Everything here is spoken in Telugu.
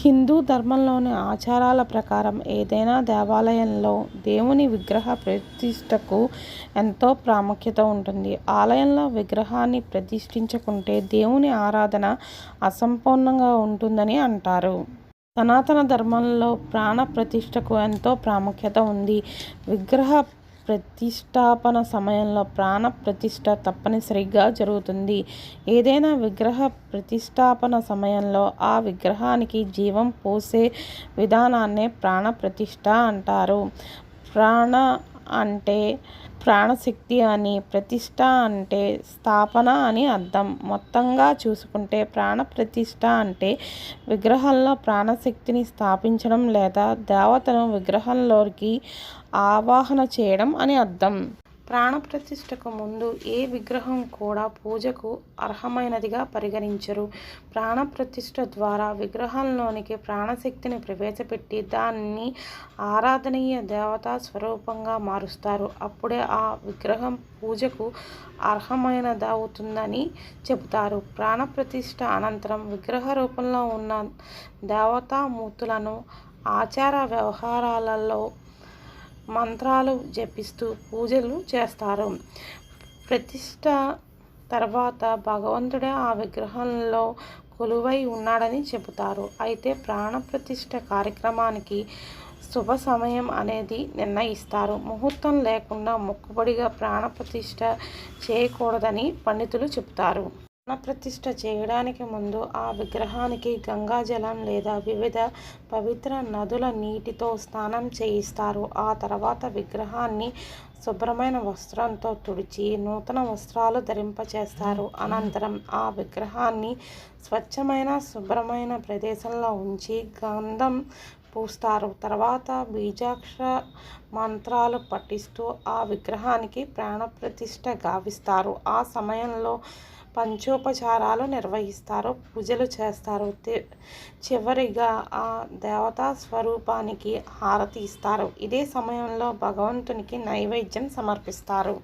హిందూ ధర్మంలోని ఆచారాల ప్రకారం ఏదైనా దేవాలయంలో దేవుని విగ్రహ ప్రతిష్టకు ఎంతో ప్రాముఖ్యత ఉంటుంది. ఆలయంలో విగ్రహాన్ని ప్రతిష్ఠించకుంటే దేవుని ఆరాధన అసంపూర్ణంగా ఉంటుందని అంటారు. సనాతన ధర్మంలో ప్రాణ ప్రతిష్టకు ఎంతో ప్రాముఖ్యత ఉంది. విగ్రహ ప్రతిష్టాపన సమయంలో ప్రాణ ప్రతిష్ట తప్పనిసరిగా జరుగుతుంది. ఏదైనా విగ్రహ ప్రతిష్టాపన సమయంలో ఆ విగ్రహానికి జీవం పోసే విధానాన్నే ప్రాణ ప్రతిష్ట అంటారు. ప్రాణ అంటే ప్రాణశక్తి అని ప్రతిష్ట అంటే స్థాపన అని అర్థం. మొత్తంగా చూసుకుంటే ప్రాణ ప్రతిష్ట అంటే విగ్రహంలో ప్రాణశక్తిని స్థాపించడం లేదా దేవతను విగ్రహంలోకి ఆవాహన చేయడం అని అర్థం. ప్రాణప్రతిష్ఠకు ముందు ఏ విగ్రహం కూడా పూజకు అర్హమైనదిగా పరిగణించరు. ప్రాణప్రతిష్ఠ ద్వారా విగ్రహంలోనికి ప్రాణశక్తిని ప్రవేశపెట్టి దాన్ని ఆరాధనీయ దేవతా స్వరూపంగా మారుస్తారు. అప్పుడే ఆ విగ్రహం పూజకు అర్హమైనదవుతుందని చెబుతారు. ప్రాణప్రతిష్ఠ అనంతరం విగ్రహ రూపంలో ఉన్న దేవతామూర్తులను ఆచార వ్యవహారాలలో మంత్రాలు జపిస్తూ పూజలు చేస్తారు. ప్రతిష్ట తర్వాత భగవంతుడే ఆ విగ్రహంలో కొలువై ఉన్నాడని చెబుతారు. అయితే ప్రాణప్రతిష్ట కార్యక్రమానికి శుభ సమయం అనేది నిర్ణయిస్తారు. ముహూర్తం లేకుండా మొక్కుబడిగా ప్రాణప్రతిష్ట చేయకూడదని పండితులు చెబుతారు. ప్రాణప్రతిష్ఠ చేయడానికి ముందు ఆ విగ్రహానికి గంగాజలం లేదా వివిధ పవిత్ర నదుల నీటితో స్నానం చేయిస్తారు. ఆ తర్వాత విగ్రహాన్ని శుభ్రమైన వస్త్రంతో తుడిచి నూతన వస్త్రాలు ధరింపచేస్తారు. అనంతరం ఆ విగ్రహాన్ని స్వచ్ఛమైన శుభ్రమైన ప్రదేశంలో ఉంచి గంధం పూస్తారు. తర్వాత బీజాక్ష మంత్రాలు పఠిస్తూ ఆ విగ్రహానికి ప్రాణప్రతిష్ఠ గావిస్తారు. ఆ సమయంలో పంచోపచారాలు నిర్వహిస్తారు పూజలు చేస్తారు. చివరిగా ఆ దేవతా స్వరూపానికి హారతి ఇస్తారు. ఇదే సమయంలో భగవంతునికి నైవేద్యం సమర్పిస్తారు.